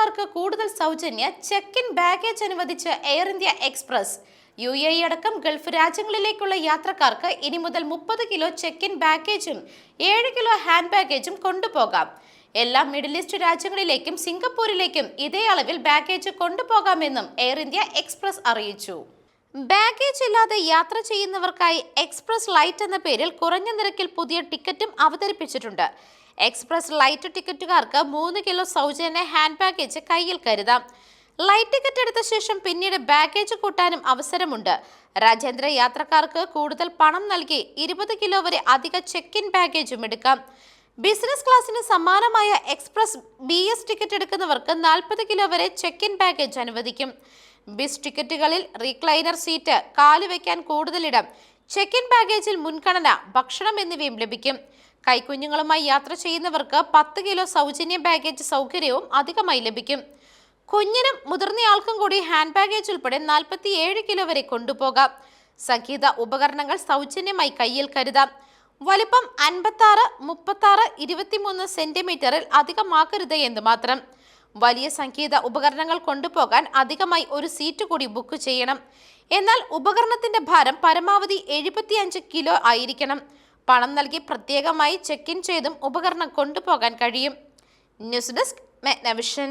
യാത്രക്കാർക്ക് കൂടുതൽ സൗജന്യ ചെക്ക് ഇൻ ബാഗേജ് അനുവദിച്ച് Air India Express U A അടക്കം ഗൾഫ് രാജ്യങ്ങളിലേക്കുള്ള യാത്രക്കാർക്ക് ഇനി മുതൽ മുപ്പത് കിലോ ചെക്ക് ഇൻ ബാഗേജും ഏഴ് കിലോ ഹാൻഡ് ബാഗേജും കൊണ്ടുപോകാം. എല്ലാ മിഡിൽ ഈസ്റ്റ് രാജ്യങ്ങളിലേക്കും സിംഗപ്പൂരിലേക്കും ഇതേ അളവിൽ ബാഗേജ് കൊണ്ടുപോകാമെന്നും എയർ ഇന്ത്യ എക്സ്പ്രസ് അറിയിച്ചു. ബാഗേജ് ഇല്ലാതെ യാത്ര ചെയ്യുന്നവർക്കായി എക്സ്പ്രസ് ലൈറ്റ് എന്ന പേരിൽ കുറഞ്ഞ നിരക്കിൽ പുതിയ ടിക്കറ്റും അവതരിപ്പിച്ചിട്ടുണ്ട്. എക്സ്പ്രസ് ലൈറ്റ് ടിക്കറ്റുകാർക്ക് മൂന്ന് കിലോ സൗജന്യ ഹാൻഡ് ബാഗേജ് കയ്യിൽ കരുതാം. ലൈറ്റ് ടിക്കറ്റ് എടുത്ത ശേഷം പിന്നീട് ബാഗേജ് കൂട്ടാനും അവസരമുണ്ട്. രാജ്യാന്തര യാത്രക്കാർക്ക് കൂടുതൽ പണം നൽകി ഇരുപത് കിലോ വരെ അധിക ചെക്ക് ഇൻ ബാഗേജും എടുക്കാം. ബിസിനസ് ക്ലാസ്സിന് സമാനമായ എക്സ്പ്രസ് ബി എസ് ടിക്കറ്റ് എടുക്കുന്നവർക്ക് നാൽപ്പത് കിലോ വരെ ചെക്ക് ഇൻ ബാഗേജ് അനുവദിക്കും ബിസ് ടിക്കറ്റുകളിൽ റീക്ലൈനർ സീറ്റ് കാലുവയ്ക്കാൻ കൂടുതലിടം ചെക്ക് ഇൻ ബാഗേജിൽ മുൻഗണന ഭക്ഷണം എന്നിവയും ലഭിക്കും. കൈക്കുഞ്ഞുങ്ങളുമായി യാത്ര ചെയ്യുന്നവർക്ക് പത്ത് കിലോ സൗജന്യ ബാഗേജ് സൗകര്യവും അധികമായി ലഭിക്കും. കുഞ്ഞിനും മുതിർന്നയാൾക്കും കൂടി ഹാൻഡ് ബാഗേജ് ഉൾപ്പെടെ നാൽപ്പത്തി ഏഴ് കിലോ വരെ കൊണ്ടുപോകാം. സംഗീത ഉപകരണങ്ങൾ സൗജന്യമായി കയ്യിൽ കരുതാം. വലിപ്പം അൻപത്തി ആറ് മുപ്പത്തി ആറ് ഇരുപത്തിമൂന്ന് സെന്റിമീറ്ററിൽ അധികമാക്കരുത് എന്ന് മാത്രം. വലിയ സംഗീത ഉപകരണങ്ങൾ കൊണ്ടുപോകാൻ അധികമായി ഒരു സീറ്റ് കൂടി ബുക്ക് ചെയ്യണം. എന്നാൽ ഉപകരണത്തിന്റെ ഭാരം പരമാവധി എഴുപത്തിയഞ്ച് കിലോ ആയിരിക്കണം. പണം നൽകി പ്രത്യേകമായി ചെക്ക് ഇൻ ചെയ്തും ഉപകരണം കൊണ്ടുപോകാൻ കഴിയും. News desk മെഗ്നവിഷൻ.